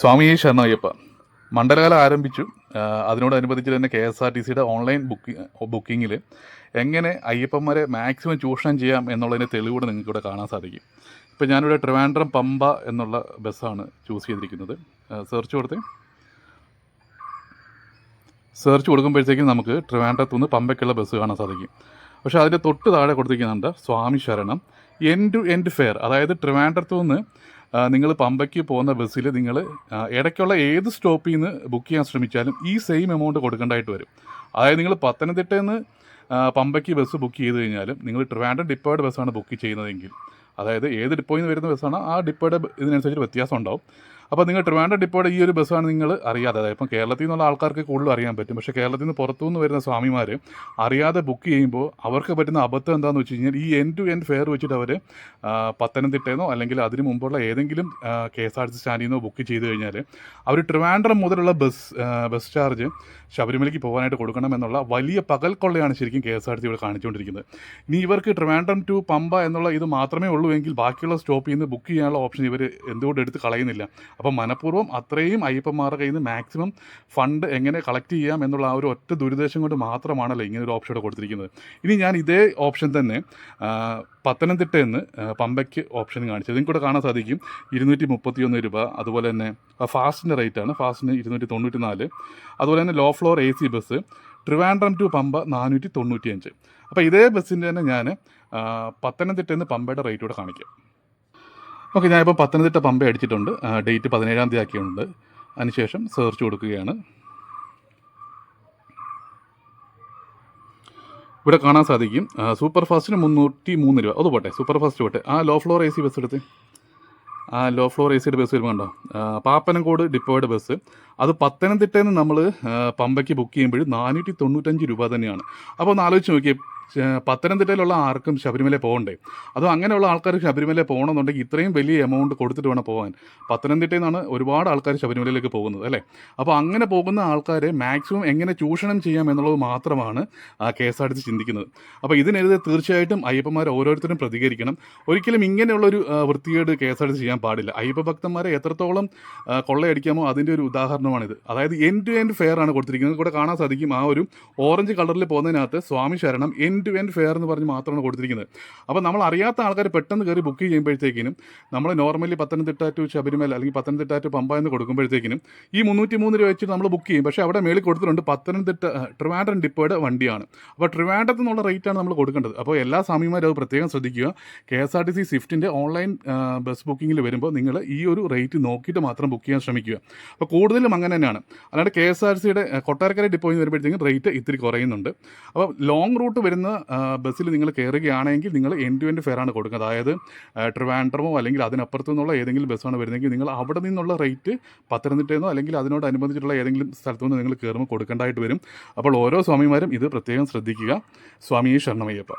സ്വാമി ശരണയ്യപ്പ. മണ്ഡലകാലം ആരംഭിച്ചു. അതിനോടനുബന്ധിച്ച് തന്നെ കെ എസ് ആർ ടി സിയുടെ ഓൺലൈൻ ബുക്കിംഗ് ബുക്കിങ്ങിൽ എങ്ങനെ അയ്യപ്പന്മാരെ മാക്സിമം ചൂഷണം ചെയ്യാം എന്നുള്ളതിന്റെ തെളിവൂടെ നിങ്ങൾക്ക് ഇവിടെ കാണാൻ സാധിക്കും. ഇപ്പോൾ ഞാനിവിടെ ട്രിവാൻഡ്രം പമ്പ എന്നുള്ള ബസ്സാണ് ചൂസ് ചെയ്തിരിക്കുന്നത്. സെർച്ച് കൊടുത്ത്. സെർച്ച് കൊടുക്കുമ്പോഴത്തേക്കും നമുക്ക് ട്രിവാൻഡ്രത്ത് നിന്ന് പമ്പയ്ക്കുള്ള ബസ് കാണാൻ സാധിക്കും. പക്ഷേ അതിന്റെ തൊട്ട് താഴെ കൊടുത്തിരിക്കുന്നുണ്ട് സ്വാമി ശരണം. എൻഡ് ടു എൻഡ് ഫെയർ അതായത് ട്രിവാൻഡ്രത്ത് നിന്ന് നിങ്ങൾ പമ്പയ്ക്ക് പോകുന്ന ബസ്സിൽ നിങ്ങൾ ഇടയ്ക്കുള്ള ഏത് സ്റ്റോപ്പിൽ നിന്ന് ബുക്ക് ചെയ്യാൻ ശ്രമിച്ചാലും ഈ സെയിം എമൗണ്ട് കൊടുക്കേണ്ടതായിട്ട് വരും. അതായത് നിങ്ങൾ പത്തനംതിട്ടയിൽ നിന്ന് പമ്പയ്ക്ക് ബസ് ബുക്ക് ചെയ്ത് കഴിഞ്ഞാലും നിങ്ങൾ ട്രിവാൻഡ്രം ഡിപ്പോയുടെ ബസ്സാണ് ബുക്ക് ചെയ്യുന്നതെങ്കിൽ അതായത് ഏത് ഡിപ്പോയിൽ നിന്ന് വരുന്ന ബസ്സാണോ ആ ഡിപ്പോയുടെ ഇതിനനുസരിച്ച് വ്യത്യാസം ഉണ്ടാവും. അപ്പോൾ നിങ്ങൾ ട്രിവാൻഡ്രം ഡിപ്പോയുടെ ഈ ഒരു ബസ്സാണ് നിങ്ങൾ അറിയാതെ. അതായത് ഇപ്പം കേരളത്തിൽ നിന്നുള്ള ആൾക്കാർക്ക് കൂടുതൽ അറിയാൻ പറ്റും. പക്ഷേ കേരളത്തിൽ നിന്ന് പുറത്തുനിന്ന് വരുന്ന സ്വാമിമാർ അറിയാതെ ബുക്ക് ചെയ്യുമ്പോൾ അവർക്ക് പറ്റുന്ന അബദ്ധം എന്താണെന്ന് വെച്ച് കഴിഞ്ഞാൽ ഈ എൻ ടു എൻ ഫെയർ വെച്ചിട്ട് അവർ പത്തനംതിട്ടയെന്നോ അല്ലെങ്കിൽ അതിന് മുമ്പുള്ള ഏതെങ്കിലും K S R T C സ്റ്റാൻഡിൽ നിന്നോ ബുക്ക് ചെയ്ത് കഴിഞ്ഞാൽ അവർ ട്രിവാൻഡ്രം മുതലുള്ള ബസ് ബസ് ചാർജ് ശബരിമലയ്ക്ക് പോകാനായിട്ട് കൊടുക്കണം എന്നുള്ള വലിയ പകൽ കൊള്ളയാണ് ശരിക്കും കെ എസ് ആർ ടി ഇവിടെ കാണിച്ചുകൊണ്ടിരിക്കുന്നത്. ഇനി ഇവർക്ക് ട്രിവാൻഡ്രം ടു പമ്പ എന്നുള്ള ഇത് മാത്രമേ ഉള്ളൂ എങ്കിൽ ബാക്കിയുള്ള സ്റ്റോപ്പിൽ നിന്ന് ബുക്ക് ചെയ്യാനുള്ള ഓപ്ഷൻ ഇവർ എന്തുകൊണ്ട് എടുത്ത് കളയുന്നില്ല. അപ്പം മനഃപൂർവം അത്രയും അയ്യപ്പന്മാരുടെ കയ്യിൽ നിന്ന് മാക്സിമം ഫണ്ട് എങ്ങനെ കളക്ട് ചെയ്യാം എന്നുള്ള ആ ഒരു ഒറ്റ ദുരുദ്ദേശം കൊണ്ട് മാത്രമാണല്ലോ ഇങ്ങനെ ഒരു ഓപ്ഷൻ കൊടുത്തിരിക്കുന്നത്. ഇനി ഞാൻ ഇതേ ഓപ്ഷൻ തന്നെ പത്തനംതിട്ട എന്ന് പമ്പയ്ക്ക് ഓപ്ഷൻ കാണിച്ചത് നിങ്ങൾക്ക് ഇവിടെ കാണാൻ സാധിക്കും. ഇരുന്നൂറ്റി മുപ്പത്തി ഒന്ന് രൂപ. അതുപോലെ തന്നെ ഫാസ്റ്റിന്റെ റേറ്റാണ് ഫാസ്റ്റിന് ഇരുന്നൂറ്റി തൊണ്ണൂറ്റി നാല് അതുപോലെ തന്നെ low floor A C bus Trivandrum to Pampa നാനൂറ്റി തൊണ്ണൂറ്റി അഞ്ച് അപ്പോൾ ഇതേ ബസ്സിന്റെ തന്നെ ഞാൻ പത്തനംതിട്ട പത്തനംതിട്ടയിൽ നിന്ന് പമ്പയുടെ റേറ്റ് കൂടെ കാണിക്കാം. ഓക്കെ ഞാനിപ്പോൾ പത്തനംതിട്ട പമ്പ അടിച്ചിട്ടുണ്ട്. ഡേറ്റ് പതിനേഴാം തീയതി ആക്കിയുണ്ട് അതിനുശേഷം സെർച്ച് കൊടുക്കുകയാണ്. ഇവിടെ കാണാൻ സാധിക്കും. സൂപ്പർ ഫാസ്റ്റിന് മുന്നൂറ്റി മൂന്ന് രൂപ. അത് പോട്ടെ സൂപ്പർ ഫാസ്റ്റ് പോട്ടെ. ആ low floor A C bus എടുത്ത്. ആ ലോ ഫ്ലോർ എ സിയുടെ ബസ് വരുമ്പോൾ കണ്ടോ? ആ, പാപ്പനംകോട് ഡിപ്പോയുടെ ബസ്. അത് പത്തനംതിട്ടയിൽ നിന്ന് നമ്മൾ പമ്പയ്ക്ക് ബുക്ക് ചെയ്യുമ്പോൾ നാനൂറ്റി തൊണ്ണൂറ്റഞ്ച് രൂപ തന്നെയാണ്. അപ്പോൾ ഒന്ന് ആലോചിച്ച് നോക്കിയേ പത്തനംതിട്ടയിലുള്ള ആർക്കും ശബരിമല പോകണ്ടേ? അതോ അങ്ങനെയുള്ള ആൾക്കാർ ശബരിമല പോകണമെന്നുണ്ടെങ്കിൽ ഇത്രയും വലിയ എമൗണ്ട് കൊടുത്തിട്ട് വേണം പോകാൻ. പത്തനംതിട്ടയിൽ നിന്നാണ് ഒരുപാട് ആൾക്കാർ ശബരിമലയിലേക്ക് പോകുന്നത് അല്ലേ? അപ്പോൾ അങ്ങനെ പോകുന്ന ആൾക്കാരെ മാക്സിമം എങ്ങനെ ചൂഷണം ചെയ്യാം എന്നുള്ളത് മാത്രമാണ് K S R T C ചിന്തിക്കുന്നത്. അപ്പോൾ ഇതിനെതിരെ തീർച്ചയായിട്ടും അയ്യപ്പന്മാർ ഓരോരുത്തരും പ്രതികരിക്കണം. ഒരിക്കലും ഇങ്ങനെയുള്ളൊരു വൃത്തികേട് K S R T C ചെയ്യാൻ പാടില്ല. അയ്യപ്പ ഭക്തന്മാരെ എത്രത്തോളം കൊള്ളയടിക്കാമോ അതിന്റെ ഒരു ഉദാഹരണമാണിത്. അതായത് എൻ ടു എൻഡ് ഫെയർ ആണ് കൊടുത്തിരിക്കുന്നത്. ഇവിടെ കാണാൻ സാധിക്കും ആ ഒരു ഓറഞ്ച് കളറിൽ പോകുന്നതിനകത്ത് സ്വാമി ശരണം എൻ ടു എൻഡ് ഫെയർ എന്ന് പറഞ്ഞ് മാത്രമാണ് കൊടുത്തിരിക്കുന്നത്. അപ്പോൾ നമ്മൾ അറിയാത്ത ആൾക്കാർ പെട്ടെന്ന് കയറി ബുക്ക് ചെയ്യുമ്പോഴത്തേക്കിനും നമ്മൾ നോർമലി പത്തനംതിട്ട ടു ശബരിമല അല്ലെങ്കിൽ പത്തനംതിട്ട ടു പമ്പ എന്ന് കൊടുക്കുമ്പോഴത്തേക്കിനും ഈ മുന്നൂറ്റി മൂന്ന് രൂപ വെച്ചിട്ട് നമ്മൾ ബുക്ക് ചെയ്യും. പക്ഷേ അവിടെ മേളിൽ കൊടുത്തിട്ടുണ്ട് പത്തനംതിട്ട ട്രിവാൻഡ്രം ഡിപ്പോയുടെ വണ്ടിയാണ്. അപ്പോൾ ട്രിവാൻഡ്രത്ത് നിന്നുള്ള റേറ്റാണ് നമ്മൾ കൊടുക്കേണ്ടത്. അപ്പോൾ എല്ലാ സ്വാമിമാരും അത് പ്രത്യേകം ശ്രദ്ധിക്കുക. K S R T C സ്വിഫ്റ്റിന്റെ online bus ബുക്കിങ്ങിൽ വരുമ്പോൾ നിങ്ങൾ ഈ ഒരു റേറ്റ് നോക്കിയിട്ട് മാത്രം ബുക്ക് ചെയ്യാൻ ശ്രമിക്കുക. അപ്പോൾ കൂടുതലും അങ്ങനെ തന്നെയാണ്. അല്ലാണ്ട് കെ എസ് ആർ സിയുടെ കൊട്ടാരക്കര ഡിപ്പോയിൽ നിന്ന് വരുമ്പോഴത്തേക്കും റേറ്റ് ഇത്തിരി കുറയുന്നുണ്ട്. അപ്പോൾ ലോങ് റൂട്ട് വരുന്ന ബസ്സിൽ നിങ്ങൾ കയറുകയാണെങ്കിൽ നിങ്ങൾ എൻ ടു എൻഡ് ഫെയറാണ് കൊടുക്കുക അതായത് ട്രിവാൻഡ്രമോ അല്ലെങ്കിൽ അതിനപ്പുറത്തു നിന്നുള്ള ഏതെങ്കിലും ബസ്സാണ് വരുന്നതെങ്കിൽ നിങ്ങൾ അവിടെ നിന്നുള്ള റേറ്റ് പത്തനംതിട്ടയെന്നോ അല്ലെങ്കിൽ അതിനോടനുബന്ധിച്ചിട്ടുള്ള ഏതെങ്കിലും സ്ഥലത്തു നിന്ന് നിങ്ങൾ കയറുമ്പോൾ കൊടുക്കേണ്ടതായിട്ട് വരും. അപ്പോൾ ഓരോ സ്വാമിമാരും ഇത് പ്രത്യേകം ശ്രദ്ധിക്കുക. സ്വാമിയെ ശരണമയ്യപ്പ.